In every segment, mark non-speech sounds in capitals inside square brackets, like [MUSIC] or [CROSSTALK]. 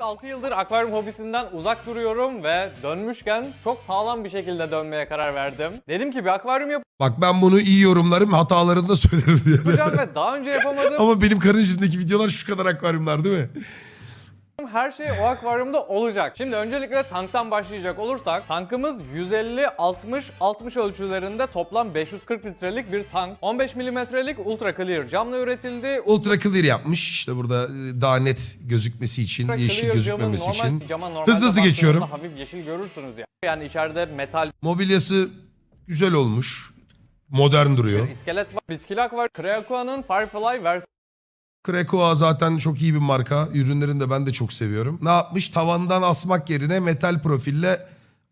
6 yıldır akvaryum hobisinden uzak duruyorum ve dönmüşken çok sağlam bir şekilde dönmeye karar verdim. Dedim ki bir akvaryum Bak ben bunu iyi yorumlarım hatalarını da söylerim diye. yapacağım ve daha önce yapamadım. [LAUGHS] Ama benim karın içindeki videolar şu kadar akvaryumlar değil mi? Her şey o akvaryumda olacak. Şimdi öncelikle tanktan başlayacak olursak tankımız 150 60 60 ölçülerinde toplam 540 litrelik bir tank. 15 milimetrelik ultra clear camla üretildi. Ultra clear yapmış işte burada e, daha net gözükmesi için, Ultra yeşil clear gözükmemesi normal için. cama normalde Hızlı hızlı geçiyorum. Hafif yeşil görürsünüz ya. Yani içeride metal Mobilyası güzel olmuş. Modern duruyor. bir iskelet var. Bitkili akvaryum. Kreakua'nın Firefly versiyonu Krekoa zaten çok iyi bir marka. Ürünlerini de ben de çok seviyorum. Ne yapmış? Tavandan asmak yerine metal profille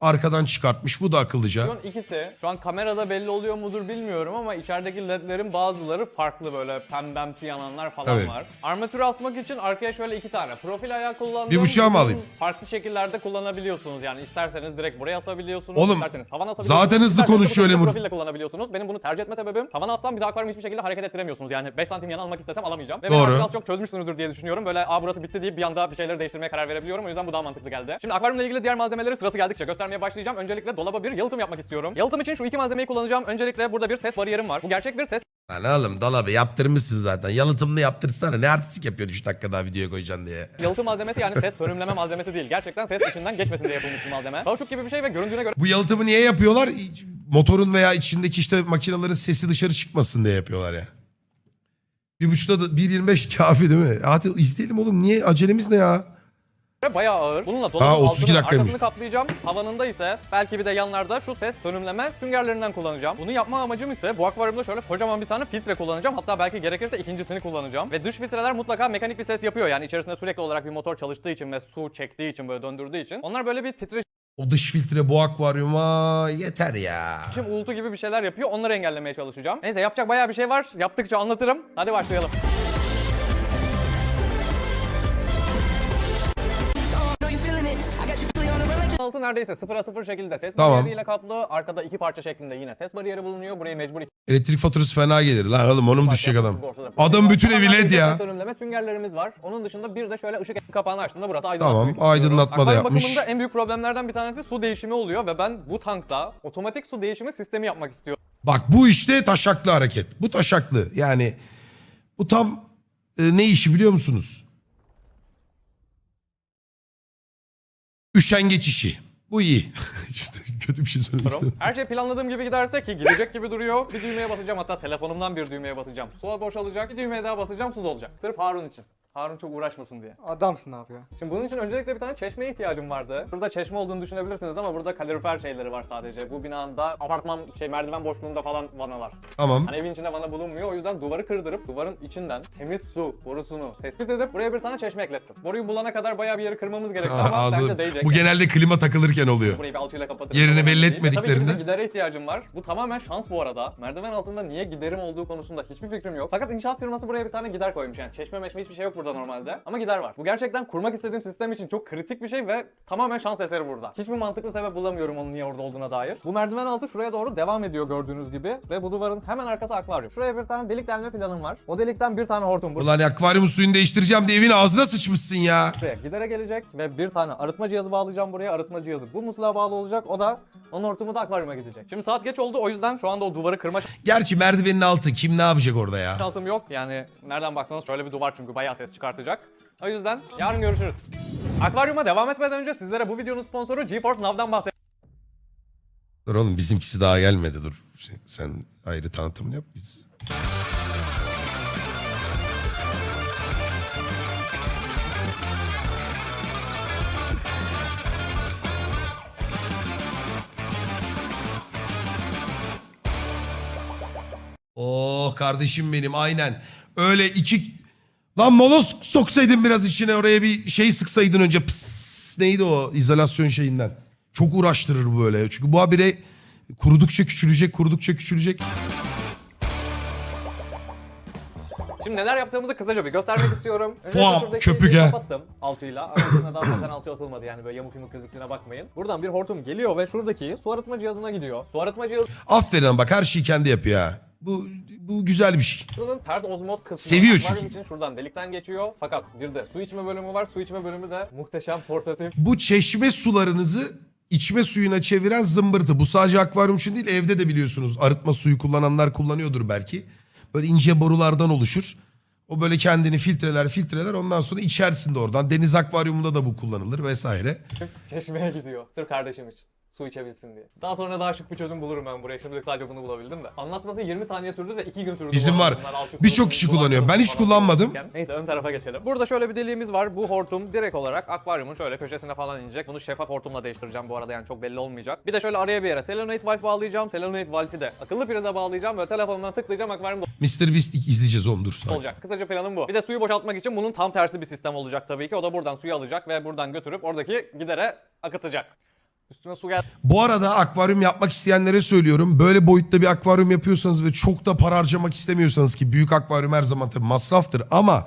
arkadan çıkartmış. Bu da akıllıca. ikisi. Şu an kamerada belli oluyor mudur bilmiyorum ama içerideki ledlerin bazıları farklı böyle pembemsi yananlar falan Evet. var. Armatürü asmak için arkaya şöyle iki tane profil ayağı kullandım. Bir buçuğa mı alayım? Farklı şekillerde kullanabiliyorsunuz yani isterseniz direkt buraya asabiliyorsunuz. Oğlum, isterseniz tavan asabiliyorsunuz. zaten hızlı isterseniz konuş şöyle profil- Mur. Profille kullanabiliyorsunuz. Benim bunu tercih etme sebebim tavan assam bir daha akvaryumu hiçbir şekilde hareket ettiremiyorsunuz. Yani 5 santim yana almak istesem alamayacağım. Ve Doğru. biraz çok çözmüşsünüzdür diye düşünüyorum. Böyle aa burası bitti deyip bir anda bir şeyleri değiştirmeye karar verebiliyorum. O yüzden bu daha mantıklı geldi. Şimdi akvaryumla ilgili diğer malzemeleri sırası geldikçe göstermeye başlayacağım. Öncelikle dolaba bir yalıtım yapmak istiyorum. Yalıtım için şu iki malzemeyi kullanacağım. Öncelikle burada bir ses bariyerim var. Bu gerçek bir ses Lan oğlum dolabı yaptırmışsın zaten. Yalıtımını yaptırsana. Ne artistik yapıyorsun 3 dakika daha videoya koyacaksın diye. yalıtım malzemesi yani ses sönümleme malzemesi değil. Gerçekten ses içinden geçmesin diye yapılmış bir malzeme. Kauçuk gibi bir şey ve göründüğüne göre Bu yalıtımı niye yapıyorlar? Motorun veya içindeki işte makinelerin sesi dışarı çıkmasın diye yapıyorlar ya. Bir buçukta da 1.25 kafi değil mi? Hadi izleyelim oğlum. Niye? Acelemiz ne ya? Bayağı ağır. Bununla dolabın 32 altını, dakikaymış. arkasını kaplayacağım. Tavanında ise belki bir de yanlarda şu ses sönümleme süngerlerinden kullanacağım. Bunu yapma amacım ise bu akvaryumda şöyle kocaman bir tane filtre kullanacağım. Hatta belki gerekirse ikincisini kullanacağım. Ve dış filtreler mutlaka mekanik bir ses yapıyor. Yani içerisinde sürekli olarak bir motor çalıştığı için ve su çektiği için böyle döndürdüğü için. Onlar böyle bir titreşim, O dış filtre bu akvaryuma yeter ya. uğultu gibi bir şeyler yapıyor. Onları engellemeye çalışacağım. Neyse yapacak bayağı bir şey var. Yaptıkça anlatırım. Hadi başlayalım. Altı neredeyse sıfıra sıfır şekilde ses Tamam. bariyeriyle kaplı. Arkada iki parça şeklinde yine ses bariyeri bulunuyor. Burayı mecbur Elektrik faturası fena gelir. Lan oğlum onun düşecek adam. Adam bütün evi led ya. Önümleme süngerlerimiz var. Onun dışında bir de şöyle ışık kapağını açtığında burası aydınlatma Tamam, aydınlatma da yapmış. bakımında en büyük problemlerden bir tanesi su değişimi oluyor ve ben bu tankta otomatik su değişimi sistemi yapmak istiyorum. Bak bu işte taşaklı hareket. Bu taşaklı. Yani bu tam e, ne işi biliyor musunuz? Üşengeç işi. Bu iyi. [LAUGHS] Kötü bir şey söylemek istedim. Her şey planladığım gibi giderse ki gidecek gibi duruyor. Bir düğmeye basacağım hatta telefonumdan bir düğmeye basacağım. Su boşalacak. Bir düğmeye daha basacağım su dolacak. Sırf Harun için. Harun çok uğraşmasın diye. Adamsın abi ya. Şimdi bunun için öncelikle bir tane çeşmeye ihtiyacım vardı. Burada çeşme olduğunu düşünebilirsiniz ama burada kalorifer şeyleri var sadece. Bu binada apartman şey merdiven boşluğunda falan vanalar. Tamam. Hani evin içinde vana bulunmuyor. O yüzden duvarı kırdırıp duvarın içinden temiz su borusunu tespit edip buraya bir tane çeşme eklettim. Boruyu bulana kadar bayağı bir yeri kırmamız gerekti Aa, ama ağzı- bence değecek. bu genelde klima takılırken oluyor. Burayı bir alçıyla kapatırım. Yerini belli Tabii ki etmediklerinde. bir de gidere ihtiyacım var. Bu tamamen şans bu arada. Merdiven altında niye giderim olduğu konusunda hiçbir fikrim yok. Fakat inşaat firması buraya bir tane gider koymuş. Yani çeşme meşme hiçbir şey yok burada normalde. Ama gider var. Bu gerçekten kurmak istediğim sistem için çok kritik bir şey ve tamamen şans eseri burada. Hiçbir mantıklı sebep bulamıyorum onun niye orada olduğuna dair. Bu merdiven altı şuraya doğru devam ediyor gördüğünüz gibi. Ve bu duvarın hemen arkası akvaryum. Şuraya bir tane delik delme planım var. O delikten bir tane hortum. Ulan akvaryum suyunu değiştireceğim diye evin ağzına sıçmışsın ya. Buraya gidere gelecek ve bir tane arıtma cihazı bağlayacağım buraya. Arıtma cihazı bu musluğa bağlı olacak. O da onun hortumu da akvaryuma gidecek. Şimdi saat geç oldu o yüzden şu anda o duvarı kırma Gerçi merdivenin altı kim ne yapacak orada ya? şansım yok. Yani nereden baksanız şöyle bir duvar çünkü bayağı ses çıkartacak. O yüzden yarın görüşürüz. Akvaryuma devam etmeden önce sizlere bu videonun sponsoru GeForce Now'dan bahsedeyim. Dur oğlum bizimkisi daha gelmedi dur. Sen ayrı tanıtımını yap biz. Oh kardeşim benim aynen. Öyle iki... Lan molos soksaydın biraz içine oraya bir şey sıksaydın önce. Pıs, neydi o izolasyon şeyinden. Çok uğraştırır bu böyle. Çünkü bu habire kurudukça küçülecek, kurudukça küçülecek. Şimdi neler yaptığımızı kısaca bir göstermek [LAUGHS] istiyorum. Önce Puan, şuradaki köpük deliği ha. kapattım alçıyla. Arasına daha zaten alçı atılmadı yani böyle yamuk yumuk gözüktüğüne bakmayın. Buradan bir hortum geliyor ve şuradaki su arıtma cihazına gidiyor. Su arıtma cihazı Aferin bak her şeyi kendi yapıyor ha. Bu bu güzel bir şey. Bunun ters ozmoz kısmı Seviyor akvaryum çünkü. için şuradan delikten geçiyor. Fakat bir de su içme bölümü var. Su içme bölümü de muhteşem portatif. Bu çeşme sularınızı içme suyuna çeviren zımbırtı. Bu sadece akvaryum için değil evde de biliyorsunuz. Arıtma suyu kullananlar kullanıyordur belki. Böyle ince borulardan oluşur. O böyle kendini filtreler filtreler ondan sonra içersin de oradan. Deniz akvaryumunda da bu kullanılır vesaire. Çeşmeye gidiyor. Sırf kardeşim için. Su içebilsin diye. Daha sonra daha şık bir çözüm bulurum ben buraya. Şimdilik sadece bunu bulabildim de. Anlatması 20 saniye sürdü de 2 gün sürdü. Bizim var. Birçok kişi kullanıyor. Ben hiç kullanmadım. Neyse ön tarafa geçelim. Burada şöyle bir deliğimiz var. Bu hortum direkt olarak akvaryumun şöyle köşesine falan inecek. Bunu şeffaf hortumla değiştireceğim bu arada yani çok belli olmayacak. Bir de şöyle araya bir yere selenite valve bağlayacağım. Selenite valve'i de akıllı prize bağlayacağım ve telefonumdan tıklayacağım akvaryum Mr. Beast izleyeceğiz onu dur. olacak. Kısaca planım bu. Bir de suyu boşaltmak için bunun tam tersi bir sistem olacak tabii ki. O da buradan suyu alacak ve buradan götürüp oradaki gidere akıtacak. Üstüne su geldi. Bu arada akvaryum yapmak isteyenlere söylüyorum. Böyle boyutta bir akvaryum yapıyorsanız ve çok da para harcamak istemiyorsanız ki büyük akvaryum her zaman tabii masraftır ama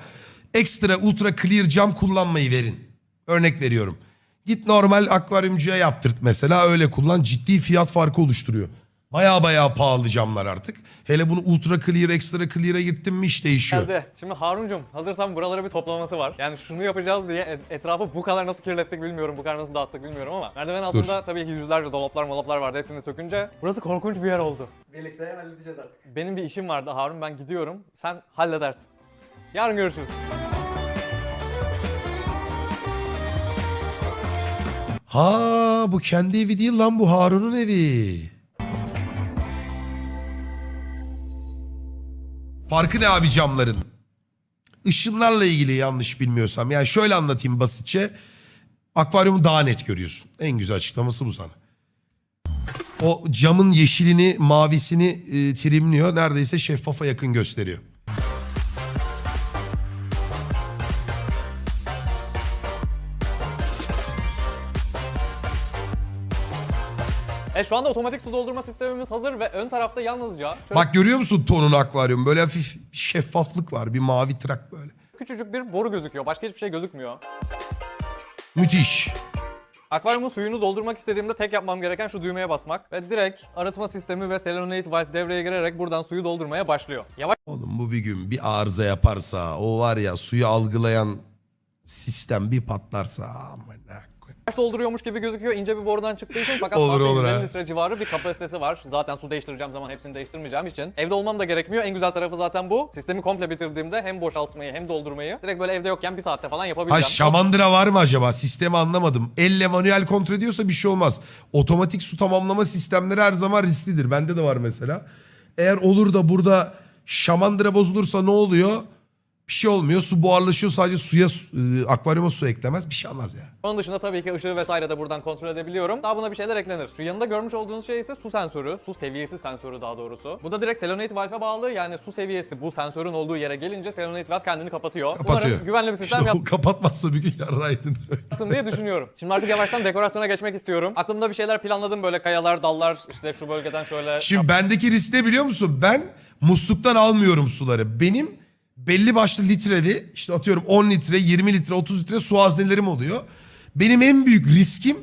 ekstra ultra clear cam kullanmayı verin. Örnek veriyorum. Git normal akvaryumcuya yaptırt mesela öyle kullan ciddi fiyat farkı oluşturuyor. Baya baya pahalı camlar artık. Hele bunu ultra clear extra clear'a gittin mi iş değişiyor. Geldi. Şimdi Haruncum hazırsan buralara bir toplaması var. Yani şunu yapacağız diye et- etrafı bu kadar nasıl kirlettik bilmiyorum. Bu kadar nasıl dağıttık bilmiyorum ama. Merdiven altında tabii ki yüzlerce dolaplar molaplar vardı. Hepsini sökünce burası korkunç bir yer oldu. Birlikte halledeceğiz artık. Benim bir işim vardı Harun ben gidiyorum. Sen halledersin. Yarın görüşürüz. Ha bu kendi evi değil lan bu Harun'un evi. Farkı ne abi camların? Işınlarla ilgili yanlış bilmiyorsam. Yani şöyle anlatayım basitçe. Akvaryumu daha net görüyorsun. En güzel açıklaması bu sana. O camın yeşilini, mavisini e, trimliyor. Neredeyse şeffafa yakın gösteriyor. E şu anda otomatik su doldurma sistemimiz hazır ve ön tarafta yalnızca şöyle Bak görüyor musun tonun akvaryum? Böyle hafif bir şeffaflık var. Bir mavi trak böyle. küçücük bir boru gözüküyor. Başka hiçbir şey gözükmüyor. Müthiş. Akvaryumun suyunu doldurmak istediğimde tek yapmam gereken şu düğmeye basmak ve direkt arıtma sistemi ve selenite valve devreye girerek buradan suyu doldurmaya başlıyor. Yavaş Oğlum bu bir gün bir arıza yaparsa o var ya suyu algılayan sistem bir patlarsa koyayım. Dolduruyormuş gibi gözüküyor ince bir borudan çıktığı için fakat Olur, saatte olur 150 ha. litre civarı bir kapasitesi var. Zaten su değiştireceğim zaman hepsini değiştirmeyeceğim için. Evde olmam da gerekmiyor. En güzel tarafı zaten bu. Sistemi komple bitirdiğimde hem boşaltmayı hem doldurmayı direkt böyle evde yokken bir saatte falan Ha yapabileceğim. şamandıra var mı acaba? Sistemi anlamadım. Elle manuel kontrol ediyorsa bir şey olmaz. Otomatik su tamamlama sistemleri her zaman risklidir. Bende de var mesela. Eğer olur da burada şamandıra bozulursa ne oluyor? Bir şey olmuyor. Su buharlaşıyor. Sadece suya, su- e, akvaryuma su eklemez. Bir şey olmaz ya. Onun dışında tabii ki ışığı vesaire de buradan kontrol edebiliyorum. Daha buna bir şeyler eklenir. Şu yanında görmüş olduğunuz şey ise su sensörü. Su seviyesi sensörü daha doğrusu. Bu da direkt selenite valve'e bağlı. Yani su seviyesi bu sensörün olduğu yere gelince selenite valve kendini kapatıyor. Kapatıyor. Umarım güvenli bir sistem İşte yaptım. o kapatmazsa bir gün yarraydın. diye düşünüyorum. Şimdi artık yavaştan dekorasyona geçmek istiyorum. Aklımda bir şeyler planladım böyle kayalar, dallar, işte şu bölgeden şöyle. Şimdi bendeki risk ne biliyor musun? Ben musluktan almıyorum suları. Benim belli başlı litreli işte atıyorum 10 litre, 20 litre, 30 litre su haznelerim oluyor. Benim en büyük riskim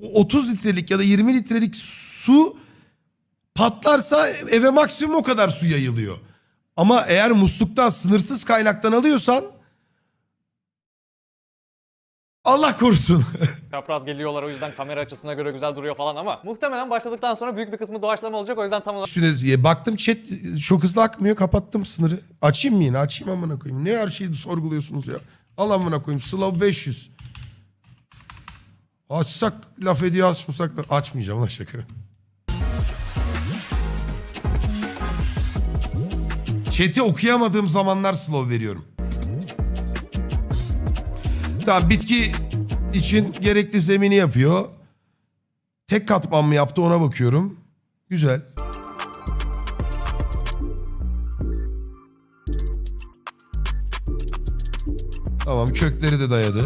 o 30 litrelik ya da 20 litrelik su patlarsa eve maksimum o kadar su yayılıyor. Ama eğer musluktan sınırsız kaynaktan alıyorsan Allah korusun. [LAUGHS] Çapraz geliyorlar o yüzden kamera açısına göre güzel duruyor falan ama muhtemelen başladıktan sonra büyük bir kısmı doğaçlama olacak o yüzden tam olarak Üstüne baktım chat çok hızlı akmıyor kapattım sınırı. Açayım mı yine açayım amına koyayım. Ne her şeyi sorguluyorsunuz ya. Al amına koyayım slow 500. Açsak laf ediyor açmasak da açmayacağım lan şaka. Chat'i okuyamadığım zamanlar slow veriyorum. Tamam bitki için gerekli zemini yapıyor. Tek katman mı yaptı ona bakıyorum. Güzel. Tamam kökleri de dayadı.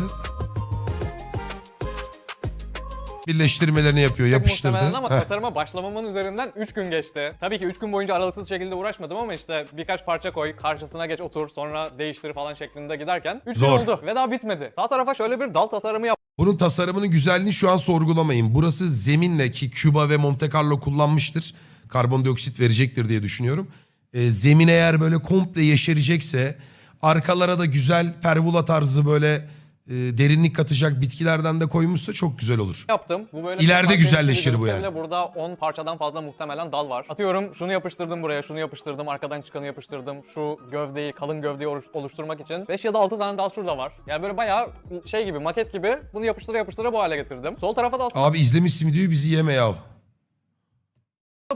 Birleştirmelerini yapıyor, yapıştırdı. muhtemelen ama Heh. tasarıma başlamamın üzerinden 3 gün geçti. Tabii ki 3 gün boyunca aralıksız şekilde uğraşmadım ama işte birkaç parça koy, karşısına geç otur, sonra değiştir falan şeklinde giderken 3 gün Zor. oldu ve daha bitmedi. Sağ tarafa şöyle bir dal tasarımı Bunun tasarımının güzelliğini şu an sorgulamayın. Burası zeminle ki Küba ve Monte Carlo kullanmıştır. Karbondioksit verecektir diye düşünüyorum. e, zemin eğer böyle komple yeşerecekse arkalara da güzel pervula tarzı böyle e, derinlik katacak bitkilerden de koymuşsa çok güzel olur. yaptım. Bu böyle İleride güzelleşir bu yani. bile Burada 10 parçadan fazla muhtemelen dal var. Atıyorum şunu yapıştırdım buraya, şunu yapıştırdım, arkadan çıkanı yapıştırdım. Şu gövdeyi, kalın gövdeyi oluş- oluşturmak için 5 ya da 6 tane dal şurada var. Yani böyle bayağı şey gibi, maket gibi bunu yapıştıra yapıştıra bu hale getirdim. Sol tarafa da aslında Abi izlemişsin videoyu bizi yeme ya.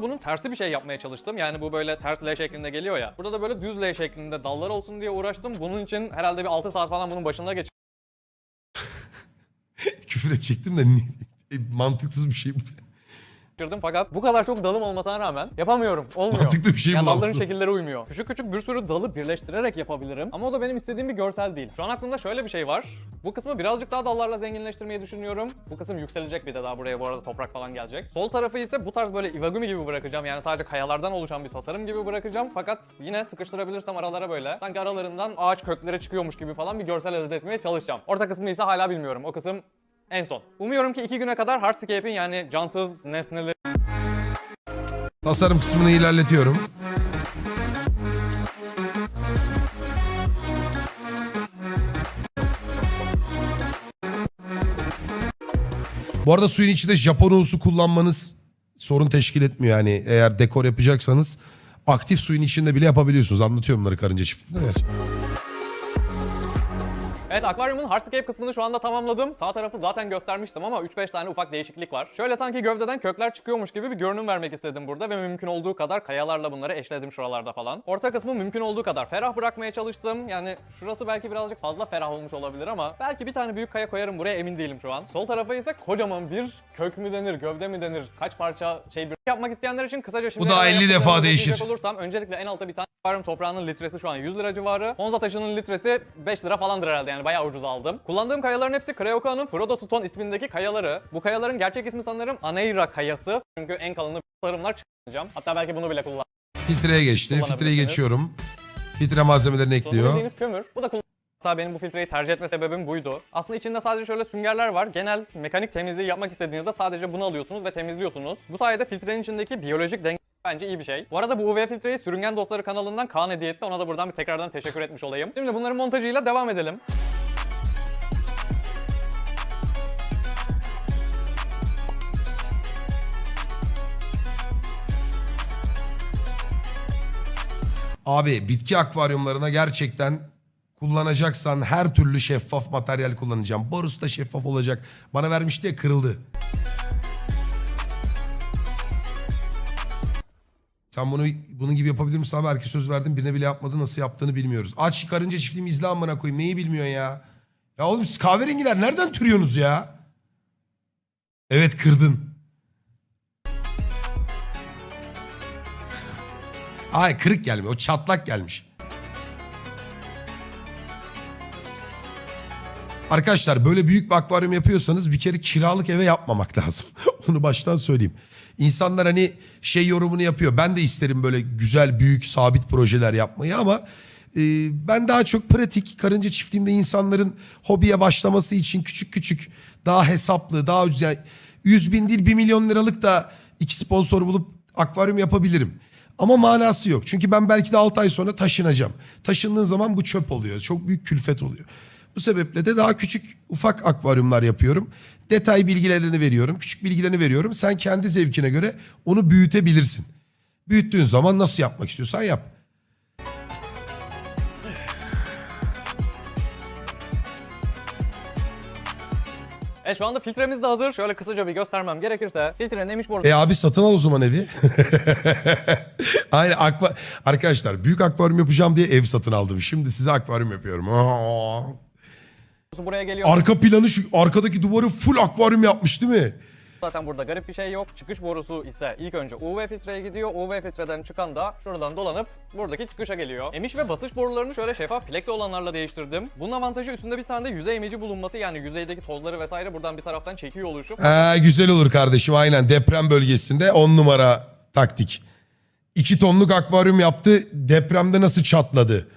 bunun tersi bir şey yapmaya çalıştım. Yani bu böyle ters L şeklinde geliyor ya. Burada da böyle düz L şeklinde dallar olsun diye uğraştım. Bunun için herhalde bir 6 saat falan bunun başında geçirdim. [LAUGHS] Küfür edecektim de e, mantıksız bir şey bu. Girdim fakat bu kadar çok dalım olmasına rağmen yapamıyorum. Olmuyor. Mantıklı bir şey yani bulamadım. dalların şekilleri uymuyor. Küçük küçük bir sürü dalı birleştirerek yapabilirim. Ama o da benim istediğim bir görsel değil. Şu an aklımda şöyle bir şey var. Bu kısmı birazcık daha dallarla zenginleştirmeyi düşünüyorum. Bu kısım yükselecek bir de daha buraya bu arada toprak falan gelecek. Sol tarafı ise bu tarz böyle Iwagumi gibi bırakacağım. Yani sadece kayalardan oluşan bir tasarım gibi bırakacağım. Fakat yine sıkıştırabilirsem aralara böyle. Sanki aralarından ağaç kökleri çıkıyormuş gibi falan bir görsel elde etmeye çalışacağım. Orta kısmı ise hala bilmiyorum. O kısım en son. Umuyorum ki iki güne kadar Hardscape'in yani cansız nesneleri Tasarım kısmını ilerletiyorum. Bu arada suyun içinde Japon uğusu kullanmanız sorun teşkil etmiyor. Yani eğer dekor yapacaksanız aktif suyun içinde bile yapabiliyorsunuz. Anlatıyorum bunları karınca çiftliğinde. Evet. Evet akvaryumun hardscape kısmını şu anda tamamladım. Sağ tarafı zaten göstermiştim ama 3-5 tane ufak değişiklik var. Şöyle sanki gövdeden kökler çıkıyormuş gibi bir görünüm vermek istedim burada ve mümkün olduğu kadar kayalarla bunları eşledim şuralarda falan. Orta kısmı mümkün olduğu kadar ferah bırakmaya çalıştım. Yani şurası belki birazcık fazla ferah olmuş olabilir ama belki bir tane büyük kaya koyarım buraya emin değilim şu an. Sol tarafa ise kocaman bir kök mü denir, gövde mi denir, kaç parça şey bir yapmak isteyenler için kısaca şimdi Bu da 50 defa değişir. olursam öncelikle en altta bir tane akvaryum toprağının litresi şu an 100 lira civarı. Honza taşının litresi 5 lira falandır herhalde yani bayağı ucuz aldım. Kullandığım kayaların hepsi Kreoka'nın Frodo Stone ismindeki kayaları. Bu kayaların gerçek ismi sanırım Aneira kayası. Çünkü en kalını tasarımlar çıkaracağım. Hatta belki bunu bile kullan. Filtreye geçti. Kullanabilirsiniz. geçiyorum. Filtre malzemelerini ekliyor. bildiğimiz kömür. Bu da kullan. Hatta benim bu filtreyi tercih etme sebebim buydu. Aslında içinde sadece şöyle süngerler var. Genel mekanik temizliği yapmak istediğinizde sadece bunu alıyorsunuz ve temizliyorsunuz. Bu sayede filtrenin içindeki biyolojik denge bence iyi bir şey. Bu arada bu UV filtreyi Sürüngen Dostları kanalından Kaan hediye etti. Ona da buradan bir tekrardan teşekkür etmiş olayım. Şimdi bunların montajıyla devam edelim. Abi bitki akvaryumlarına gerçekten kullanacaksan her türlü şeffaf materyal kullanacağım. Borusu da şeffaf olacak. Bana vermişti ya kırıldı. Sen bunu bunun gibi yapabilir misin abi? Herkes söz verdim. Birine bile yapmadı. Nasıl yaptığını bilmiyoruz. Aç karınca çiftliğimi izle amına koyayım. Neyi bilmiyorsun ya? Ya oğlum siz kahverengiler nereden türüyorsunuz ya? Evet kırdın. Hayır kırık gelmiyor. O çatlak gelmiş. Arkadaşlar böyle büyük bir akvaryum yapıyorsanız bir kere kiralık eve yapmamak lazım. [LAUGHS] Onu baştan söyleyeyim. İnsanlar hani şey yorumunu yapıyor. Ben de isterim böyle güzel, büyük, sabit projeler yapmayı ama e, ben daha çok pratik karınca çiftliğinde insanların hobiye başlaması için küçük küçük daha hesaplı, daha ucuz. Yani 100 bin değil 1 milyon liralık da iki sponsor bulup akvaryum yapabilirim. Ama manası yok. Çünkü ben belki de 6 ay sonra taşınacağım. Taşındığın zaman bu çöp oluyor. Çok büyük külfet oluyor. Bu sebeple de daha küçük ufak akvaryumlar yapıyorum. Detay bilgilerini veriyorum. Küçük bilgilerini veriyorum. Sen kendi zevkine göre onu büyütebilirsin. Büyüttüğün zaman nasıl yapmak istiyorsan yap. E şu anda filtremiz de hazır. Şöyle kısaca bir göstermem gerekirse. Filtre neymiş borusu E abi satın al o zaman evi. [LAUGHS] Aynen akva arkadaşlar büyük akvaryum yapacağım diye ev satın aldım. Şimdi size akvaryum yapıyorum. [LAUGHS] Buraya geliyor. Arka planı şu arkadaki duvarı full akvaryum yapmış değil mi? Zaten burada garip bir şey yok. Çıkış borusu ise ilk önce UV filtreye gidiyor. UV filtreden çıkan da şuradan dolanıp buradaki çıkışa geliyor. Emiş ve basış borularını şöyle şeffaf plexi olanlarla değiştirdim. Bunun avantajı üstünde bir tane de yüzey emici bulunması. Yani yüzeydeki tozları vesaire buradan bir taraftan çekiyor oluşu. Ee, güzel olur kardeşim aynen deprem bölgesinde 10 numara taktik. 2 tonluk akvaryum yaptı depremde nasıl çatladı?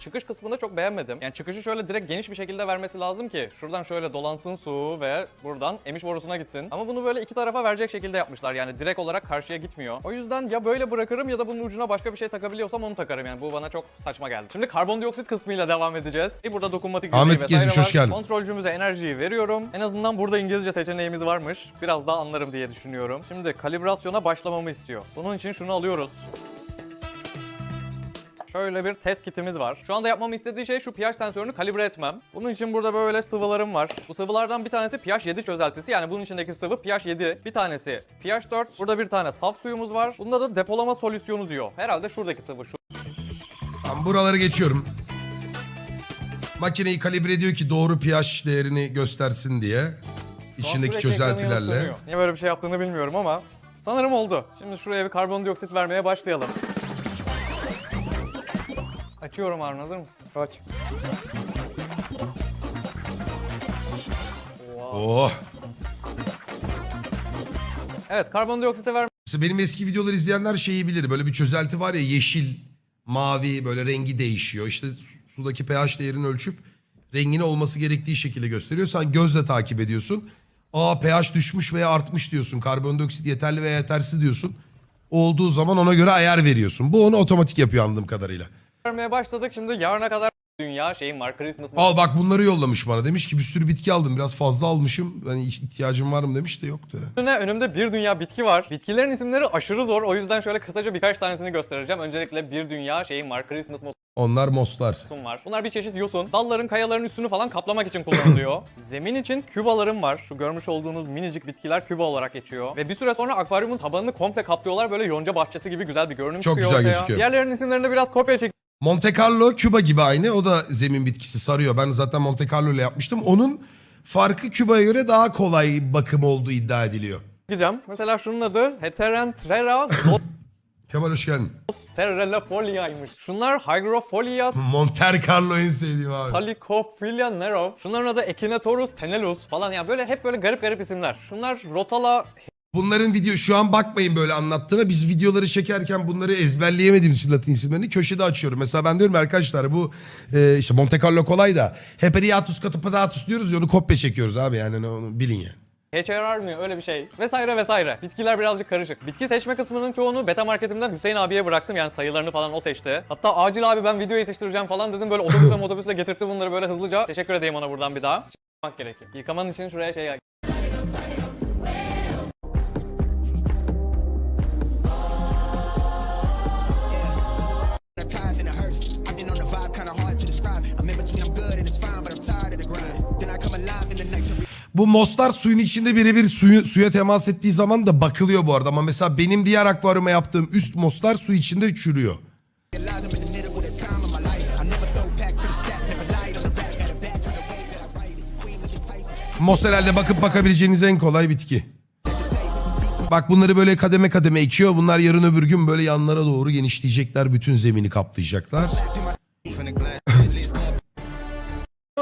Çıkış kısmını çok beğenmedim. Yani çıkışı şöyle direkt geniş bir şekilde vermesi lazım ki şuradan şöyle dolansın su ve buradan emiş borusuna gitsin. Ama bunu böyle iki tarafa verecek şekilde yapmışlar. Yani direkt olarak karşıya gitmiyor. O yüzden ya böyle bırakırım ya da bunun ucuna başka bir şey takabiliyorsam onu takarım. Yani bu bana çok saçma geldi. Şimdi karbondioksit kısmıyla devam edeceğiz. E burada dokunmatik Ahmet vesaire Gezmiş, var. hoş geldin. Kontrolcümüze enerjiyi veriyorum. En azından burada İngilizce seçeneğimiz varmış. Biraz daha anlarım diye düşünüyorum. Şimdi kalibrasyona başlamamı istiyor. Bunun için şunu alıyoruz. Şöyle bir test kitimiz var. Şu anda yapmamı istediği şey şu pH sensörünü kalibre etmem. Bunun için burada böyle sıvılarım var. Bu sıvılardan bir tanesi pH 7 çözeltisi. Yani bunun içindeki sıvı pH 7. Bir tanesi pH 4. Burada bir tane saf suyumuz var. Bunda da depolama solüsyonu diyor. Herhalde şuradaki sıvı şu. Ben buraları geçiyorum. Makineyi kalibre ediyor ki doğru pH değerini göstersin diye. İçindeki sürekli ekranı yanıp çözeltilerle. sönüyor. Niye böyle bir şey yaptığını bilmiyorum ama sanırım oldu. Şimdi şuraya bir karbondioksit vermeye başlayalım. Açıyorum Harun hazır mısın? Aç. Oh. Evet karbondioksiti ver Mesela benim eski videoları izleyenler şeyi bilir. Böyle bir çözelti var ya yeşil, mavi böyle rengi değişiyor. İşte sudaki pH değerini ölçüp rengini olması gerektiği şekilde gösteriyor. Sen gözle takip ediyorsun. Aa pH düşmüş veya artmış diyorsun. Karbondioksit yeterli veya yetersiz diyorsun. Olduğu zaman ona göre ayar veriyorsun. Bu onu otomatik yapıyor anladığım kadarıyla. Vermeye başladık. Şimdi yarına kadar dünya şeyim var. Christmas Al bak bunları yollamış bana. Demiş ki bir sürü bitki aldım. Biraz fazla almışım. Hani ihtiyacım var mı demiş de yoktu. Önüne önümde bir dünya bitki var. Bitkilerin isimleri aşırı zor. O yüzden şöyle kısaca birkaç tanesini göstereceğim. Öncelikle bir dünya şeyim var. Christmas Onlar moslar. yosun var. Bunlar bir çeşit yosun. Dalların, kayaların üstünü falan kaplamak için kullanılıyor. [LAUGHS] Zemin için kübalarım var. Şu görmüş olduğunuz minicik bitkiler küba olarak geçiyor. Ve bir süre sonra akvaryumun tabanını komple kaplıyorlar. Böyle yonca bahçesi gibi güzel bir görünüm Çok çıkıyor güzel ortaya. gözüküyor. Diğerlerinin isimlerini biraz kopya çektim. Monte Carlo Küba gibi aynı. O da zemin bitkisi sarıyor. Ben zaten Monte Carlo ile yapmıştım. Onun farkı Küba'ya göre daha kolay bakım olduğu iddia ediliyor. Gideceğim. Mesela şunun adı Heteranthera [LAUGHS] Kemal hoş geldin. zosterellifolia'ymış. Şunlar Hygrofolia Monte Carlo en sevdiğim abi. Thalicophilia nero. Şunların adı Echinatorus tenellus falan ya böyle hep böyle garip garip isimler. Şunlar Rotala Bunların video şu an bakmayın böyle anlattığına. Biz videoları çekerken bunları ezberleyemediğimiz için Latin isimlerini köşede açıyorum. Mesela ben diyorum arkadaşlar bu e, işte Monte Carlo kolay da Heperiatus catapatatus diyoruz ya onu kopya çekiyoruz abi yani hani onu bilin yani. HRR mı öyle bir şey vesaire vesaire. Bitkiler birazcık karışık. Bitki seçme kısmının çoğunu beta marketimden Hüseyin abiye bıraktım yani sayılarını falan o seçti. Hatta acil abi ben video yetiştireceğim falan dedim böyle otobüsle otobüsle getirtti bunları böyle hızlıca. Teşekkür edeyim ona buradan bir daha. Yıkamak gerekiyor. Yıkaman için şuraya şey Bu moslar suyun içinde birebir suyu, suya temas ettiği zaman da bakılıyor bu arada. Ama mesela benim diğer akvaryuma yaptığım üst moslar su içinde çürüyor. Mos herhalde bakıp bakabileceğiniz en kolay bitki. Bak bunları böyle kademe kademe ekiyor. Bunlar yarın öbür gün böyle yanlara doğru genişleyecekler. Bütün zemini kaplayacaklar.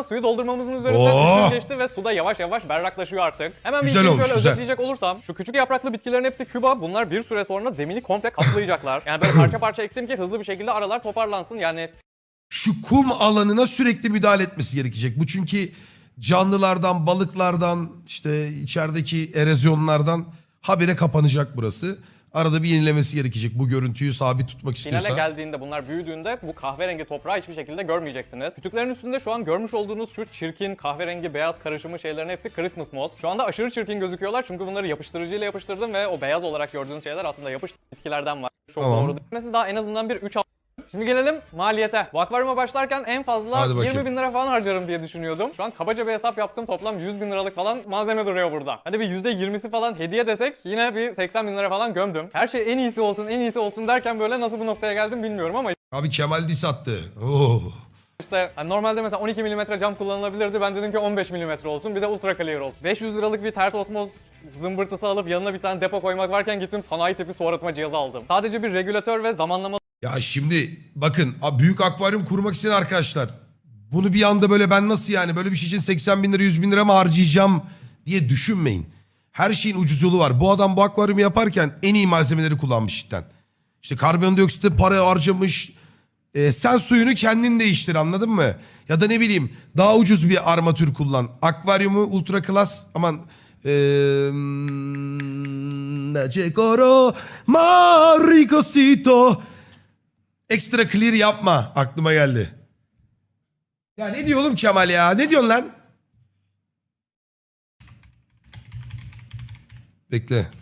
Suyu doldurmamızın üzerinden Oo! üç gün geçti ve suda yavaş yavaş berraklaşıyor artık. Hemen bir Güzel işini olmuş, şöyle güzel. özetleyecek olursam şu küçük yapraklı bitkilerin hepsi küba. Bunlar bir süre sonra zemini komple kaplayacaklar. Yani böyle parça parça ektim ki hızlı bir şekilde aralar toparlansın. Yani Şu kum alanına sürekli müdahale etmesi gerekecek. Bu çünkü canlılardan, balıklardan, işte içerideki erozyonlardan habire kapanacak burası. Arada bir yenilemesi gerekecek bu görüntüyü sabit tutmak finale istiyorsa. geldiğinde bunlar büyüdüğünde bu kahverengi toprağı hiçbir şekilde görmeyeceksiniz. Kütüklerin üstünde şu an görmüş olduğunuz şu çirkin kahverengi beyaz karışımı şeylerin hepsi Christmas moss. Şu anda aşırı çirkin gözüküyorlar çünkü bunları yapıştırıcıyla yapıştırdım ve o beyaz olarak gördüğünüz şeyler aslında yapıştırıcı bitkilerden var. Çok Tamam. doğru. Mesela daha en azından bir 3 Şimdi gelelim maliyete. Bu akvaryuma başlarken en fazla Hadi bakayım. 20 bin lira falan harcarım diye düşünüyordum. Şu an kabaca bir hesap yaptım. Toplam 100 bin liralık falan malzeme duruyor burada. Hadi bir %20'si falan hediye desek yine bir 80 bin lira falan gömdüm. Her şey en iyisi olsun en iyisi olsun derken böyle nasıl bu noktaya geldim bilmiyorum ama Abi Kemal dis attı. Oo. işte hani normalde mesela 12 mm cam kullanılabilirdi. Ben dedim ki 15 mm olsun bir de ultra clear olsun. 500 liralık bir ters osmoz zımbırtısı alıp yanına bir tane depo koymak varken gittim sanayi tipi su arıtma cihazı aldım. Sadece bir regülatör ve zamanlama Ya şimdi bakın büyük akvaryum kurmak isteyen arkadaşlar bunu bir anda böyle ben nasıl yani böyle bir şey için 80 bin lira 100 bin lira mı harcayacağım diye düşünmeyin. Her şeyin ucuz yolu var. Bu adam bu akvaryumu yaparken en iyi malzemeleri kullanmış cidden. İşte karbondioksitte para harcamış. e, sen suyunu kendin değiştir anladın mı? Ya da ne bileyim daha ucuz bir armatür kullan. Akvaryumu ultra klas aman eee Cekoro Maricosito Ekstra clear yapma aklıma geldi. Ya ne diyor oğlum Kemal ya? Ne diyorsun lan? Bekle.